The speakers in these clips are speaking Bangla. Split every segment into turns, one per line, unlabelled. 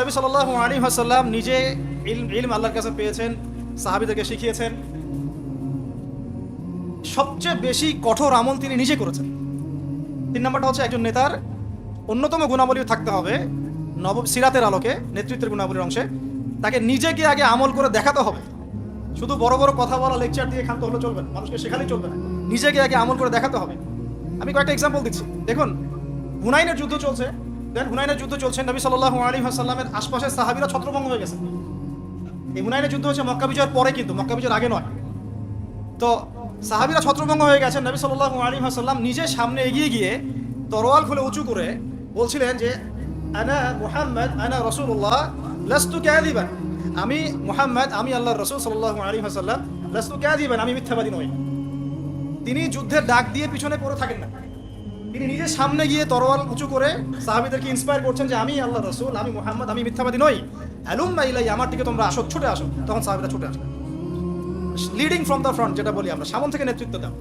নবী সাল্লাল্লাহু আলাইহি ওয়াসাল্লাম নিজে ইলম আল্লাহর কাছে পেয়েছেন, সাহাবীদেরকে শিখিয়েছেন। সবচেয়ে বেশি কঠোর আমল তিনি নিজে করেছেন। তিন নম্বরটা হচ্ছে একজন নেতার অন্যতম গুণাবলী থাকতে হবে, নব সিরাতের আলোকে, নেতৃত্বের গুণাবলীর অংশে। তাকে নিজেকে আগে আমল করে দেখাতে হবে। শুধু বড় বড় কথা বলা লেকচার দিয়ে খান্ত হলে চলবে না, মানুষকে শেখালেই চলবে না। নিজেকে আগে আমল করে দেখাতে হবে। আমি কয়েকটা এক্সাম্পল দিচ্ছি। দেখুন, হুনাইনের যুদ্ধ চলছে। দেন হুনাইনের যুদ্ধ চলছে, নবী সাল্লাল্লাহু আলাইহি ওয়াসাল্লামের আশপাশের সাহাবীরা ছত্রভঙ্গ হয়ে গেছে। এই হুনাইনের যুদ্ধ হচ্ছে মক্কা বিজয়ের পরে কিন্তু, মক্কা বিজয়ের আগে নয়। তো সাহাবীরা ছত্রভঙ্গ হয়ে গেছেন নবী সাল্লাল্লাহু আলাইহি ওয়াসাল্লাম নিজে সামনে এগিয়ে গিয়ে তরোয়াল খুলে উঁচু করে বলছিলেন যে, আনা মুহাম্মদ, আনা রাসূলুল্লাহ, লাস্তু কাযিবান। আমি মুহাম্মদ, আমি আল্লাহর রাসূল সাল্লাল্লাহু আলাইহি ওয়াসাল্লাম, লাস্তু কাযিবান, আমি মিথ্যাবাদী নই। তিনি যুদ্ধের ডাক দিয়ে পিছনে পড়ে থাকেন না। তিনি নিজের সামনে গিয়ে তরোয়াল উঁচু করে সাহাবীদেরকে ইন্সপায়ার করছেন যে আমি আল্লাহ রসুল, আমি মোহাম্মদ, আমি মিথ্যাবাদী নই। হ্যালুম ইলাই আমার দিকে তোমরা আসো, ছুটে আসো। তখন সাহাবীরা ছুটে আসবে লিডিং ফ্রম দ্য ফ্রন্ট যেটা বলি আমরা, সামন থেকে নেতৃত্ব দাও।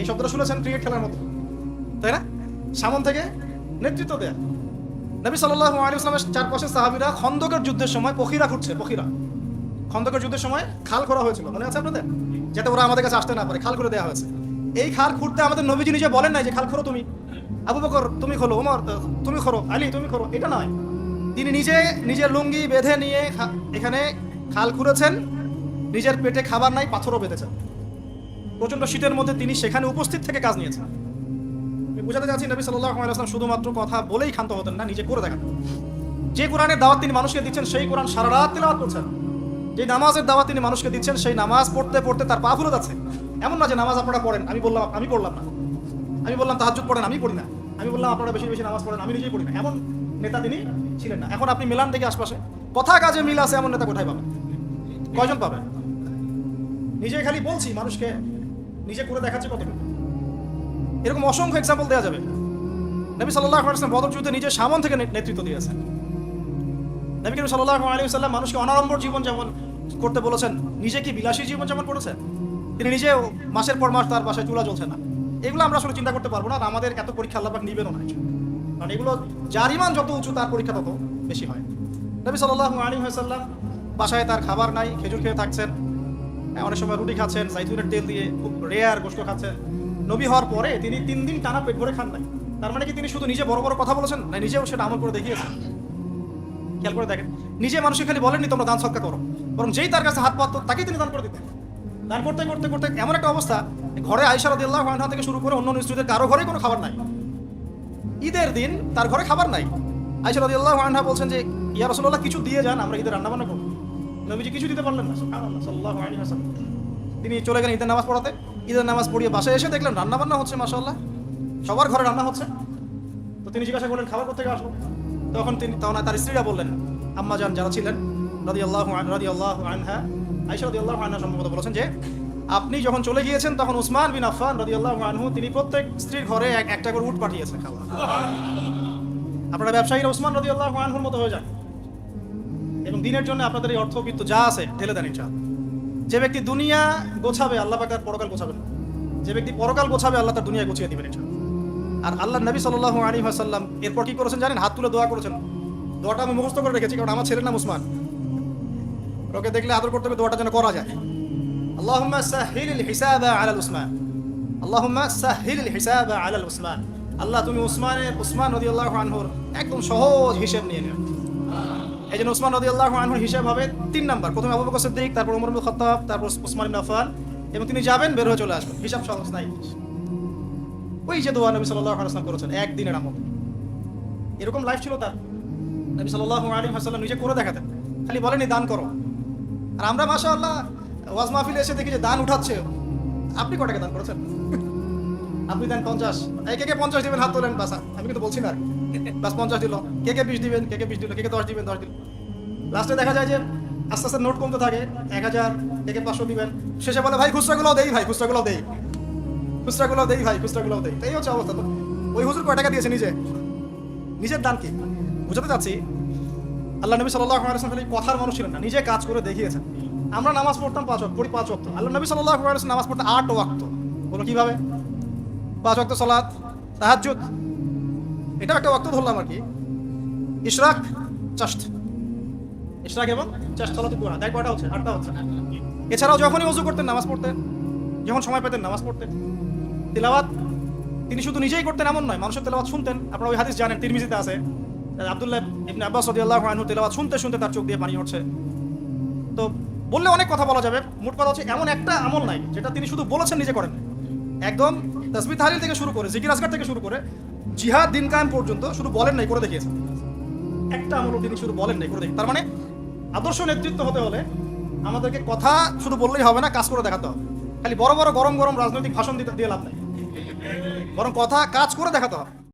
এই শব্দটা শুনেছেন ক্রিকেট খেলার মতো। তাই না? সামন থেকে নেতৃত্ব দেয়া। নবী সাল্লাল্লাহু আলাইহি ওয়াসাল্লামের চারপাশে সাহাবীরা খন্দকের যুদ্ধের সময় পখিরা খুঁজছে পখিরা খন্দকের যুদ্ধের সময় খাল করা হয়েছিল। মনে আছে আপনাদের? যাতে ওরা আমাদের কাছে আসতে না পারে, খাল করে দেওয়া হয়েছে। এই খাল খুঁড়তে আমাদের নবীজি নিজে বলেন নাই যে, খাল খোরো তুমি। আবু বকর, তুমি খোলো, ওমর তুমি খোরো আলী, তুমি খোরো এটা নয়। তিনি নিজে, নিজের লুঙ্গি বেঁধে নিয়ে এখানে খাল খুঁড়েছেন। নিজের পেটে খাবার নাই, পাথরও বেঁধেছেন। প্রচণ্ড শীতের মধ্যে তিনি সেখানে উপস্থিত থেকে কাজ নিয়েছেন। আমি বুঝাতে চাচ্ছি, নবী আলাইহি শুধুমাত্র কথা বলেই ক্ষান্ত হতেন না, নিজে করে দেখাতেন। যে কোরআনের দাওয়াত তিনি মানুষকে দিচ্ছেন, সেই কোরআন সারা রাত তেলাওয়াত করছেন। যে নামাজের দাওয়া তিনি মানুষকে দিচ্ছেন, সেই নামাজ পড়তে পড়তে তার পা ফুলে যাচ্ছে। এমন না যে নামাজ আপনারা পড়েন, আমি বললাম, আমি পড়লাম না। আমি বললাম, তাহাজ্জুদ পড়েন, আমি পড়ি না। আমি বললাম, আপনারা বেশি বেশি নামাজ পড়েন, আমি নিজেই পড়ি না। এমন নেতা তিনি ছিলেন না। এখন আপনি মিলান থেকে আশপাশে। কথা কাজে মিল আছে, এমন নেতা কোথায় পাবেন? কয়জন পাবেন? নিজে খালি বলছি, মানুষকে নিজে করে দেখাচ্ছে কতটুকু এরকম অসংখ্য এক্সাম্পল দেওয়া যাবে। নবী ওয়াসাল্লাম বদর যুদ্ধে নিজে সামন থেকে নেতৃত্ব দিয়েছেন। নবী করিম সাল্লাল্লাহু আলাইহি ওয়াসাল্লাম মানুষকে অনাড়ম্বর জীবন যেমন করতে বলেছেন। নিজে কি বিলাসী জীবন যেমন করেছেন? তিনি নিজে মাসের পর মাস তার বাসায় চুলা জ্বলছে না। এগুলো আমরা আসলে চিন্তা করতে পারব না আর আমাদের এত পরীক্ষা আল্লাহ পাক নিবেনও না কারণ এগুলো যার ইমান যত উঁচু, তার পরীক্ষা তত বেশি হয়। নবী সাল্লাল্লাহু আলাইহি ওয়াসাল্লাম বাসায় তার খাবার নাই, খেজুর খেয়ে থাকছেন। অনেক সময় রুটি খাচ্ছেন জাইতুনের তেল দিয়ে খুব রেয়ার গোস্ত খাচ্ছেন। নবী হওয়ার পরে তিনি তিন দিন টানা পেট ভরে খান নাই। তার মানে কি তিনি শুধু নিজে বড় বড় কথা বলেছেন? না, নিজেও সেটা আমল করে দেখিয়েছেন। খেয়াল করে দেখেন। নিজে মানুষকে খালি বলেননি, তোমরা দান সৎকা করো। বরং যেই তার কাছে হাত পাত তাকেই তিনি দান করে দিতেন। দান করতে করতে করতে এমন একটা অবস্থা, ঘরে আয়সা রাদিয়াল্লাহু আনহা থেকে শুরু করে অন্য স্ত্রীদের, কারও ঘরেই কোনো খাবার নাই। ঈদের দিন তার ঘরে খাবার নাই। আয়সা রাদিয়াল্লাহু আনহা বলছেন যে, ইয়া রাসূলুল্লাহ, কিছু দিয়ে যান, আমরা ঈদের রান্না বান্না করব। নবীজি কিছু দিতে পারলেন না ওয়াসাল্লাম। তিনি চলে গেলেন ঈদের নামাজ পড়াতে। ঈদের নামাজ পড়িয়ে বাসায় এসে দেখলেন রান্না বান্না হচ্ছে, মাশাআল্লাহ। সবার ঘরে রান্না হচ্ছে। তো তিনি জিজ্ঞাসা করলেন, খাবার কোথেকে আসলো? তখন তিনি তখন তার স্ত্রীরা বললেন, আম্মা যান যারা ছিলেন রাদি আল্লাহ রাদি আল্লাহ আনহা আইসা রাদি আল্লাহ আনহা সম্ভবত বলেছেন যে, আপনি যখন চলে গিয়েছেন, তখন উসমান বিন আফফান রাদি আল্লাহ আনহু, তিনি প্রত্যেক স্ত্রীর ঘরে এক, একটা করে উট পাঠিয়েছেন। খাবার আপনারা ব্যবসায়ীরা উসমান রাদি আল্লাহ আনহুর মতো হয়ে যান। এবং দিনের জন্য আপনাদের এই অর্থবিত্ত যা আছে, ঢেলে দেন ইনশাআল্লাহ। যে ব্যক্তি দুনিয়া গোছাবে, আল্লাহ পাক তার পরকাল গোছাবেন। যে ব্যক্তি পরকাল গোছাবে, আল্লাহ তার দুনিয়া গুছিয়ে দিবেন ইনশাআল্লাহ। আর আল্লাহ নবী সাল্লাল্লাহু আলাইহি ওয়াসাল্লাম এরপর কি করেছেন জানেন? হাত তুলে দোয়া করেছেন। দোয়াটা আমি মুখস্থ করে রেখেছি, কারণ আমার ছেলের নাম উসমান। ওকে দেখলে আদর করতে হবে, দোয়াটা যেন করা যায়। আল্লাহুম্মা সাহিলিল হিসাবা আলাল উসমান। আল্লাহুম্মা সাহিলিল হিসাবা আলাল উসমান। আল্লাহ, তুমি উসমানের, উসমান রাদিয়াল্লাহু আনহুর একদম সহজ হিসেব নিয়ে নিও। এই জন্য উসমান রাদিয়াল্লাহু আনহুর হিসাব হবে তিন নাম্বার। প্রথমে আবু বকর সিদ্দিক, তারপর ইবনে খাত্তাব, তারপর উসমান ইবনে আফফান, এবং তিনি যাবেন, বের হয়ে চলে আসবেন। হিসাব সহজ নাই। ওই যে দোয়া নবী সাল্লাল্লাহু আলাইহি করেছেন, একদিনের আমল। এরকম লাইফ ছিল তার। নবী সাল্লাল্লাহু আলাইহি ওয়াসাল্লাম নিজে করে দেখাতেন। খালি বলেনি দান করো। আর আমরা, মাশাআল্লাহ, ওয়াজ মাহফিলে এসে দেখি যে দান উঠাচ্ছে। আপনি কটাকে দান করেছেন? আপনি দেন পঞ্চাশ। এই কে কে পঞ্চাশ দিবেন, হাত তোলেন বাসা আমি কিন্তু বলছি না। বাস পঞ্চাশ দিল। কে কে বিশ দিবেন, কে কে বিশ দিল, কে কে দশ দিবেন, দশ দিল। লাস্টে দেখা যায় যে আস্তে আস্তে নোট কমতে থাকে। এক হাজার, কে কে পাঁচশো দিবেন। শেষে বলে, ভাই খুচরাগুলো দেই, ভাই খুচরাগুলো দেই। খুচরাগুলো দেই ভাই খুচরাগুলো দেই। তাই হচ্ছে অবস্থা তো। ওই হুজুর কয় টাকা দিয়েছে নিজে? নিজের দান কি? বুঝাতে চাচ্ছি, আল্লাহ নবী সাল্লাহ আলাইহি খালি কথার মানুষ ছিলেন না, নিজে কাজ করে দেখিয়েছেন। আমরা নামাজ পড়তাম পাঁচ পড়ি পাঁচ ওয়াক্ত। আল্লাহ নবী সাল্লাহ আলাইহি নামাজ পড়তে আট ওয়াক্ত। বলো কীভাবে? পাঁচ ওয়াক্ত সালাত, তাহাজ্জুদ। এটা একটা ওয়াক্ত ধরলাম আর কি। ইশরাক, চাষ্ট। ইশরাক এবং চাষ্ট সালাতুল দুহা দেখ কয়টা হচ্ছে, আটটা হচ্ছে। এছাড়াও যখনই ওযু করতেন, নামাজ পড়তেন, যখন সময় পেতেন, নামাজ পড়তেন। তিলাওয়াত, তিনি শুধু নিজেই করতেন এমন নয়, মানুষের তেলাওয়াত শুনতেন। আপনারা ওই হাদিস জানেন, তিরমিজিতে আছে। আব্দুল্লাহ ইবনে আব্বাস রাদিয়াল্লাহু আনহু তেলাওয়াত শুনতে শুনতে তার চোখ দিয়ে পানি উঠছে। তো বললে অনেক কথা বলা যাবে, মোট কথা হচ্ছে এমন একটা আমল নাই, যেটা তিনি শুধু বলেছেন, নিজে করেন একদম তসবি তাহলিল থেকে শুরু করে, জিকির আজগার থেকে শুরু করে, জিহাদ, দিন কায়েম পর্যন্ত শুধু বলেন নাই, করে দেখিয়েছেন। একটা আমল তিনি শুধু বলেন নাই, করে দেখি তার মানে আদর্শ নেতৃত্ব হতে হলে আমাদেরকে কথা শুধু বললেই হবে না, কাজ করে দেখাতে হবে। খালি বড় বড় গরম গরম রাজনৈতিক ভাষণ দিতে দিয়ে লাভ নাই। বরং কথা কাজ করে দেখাতে হবে।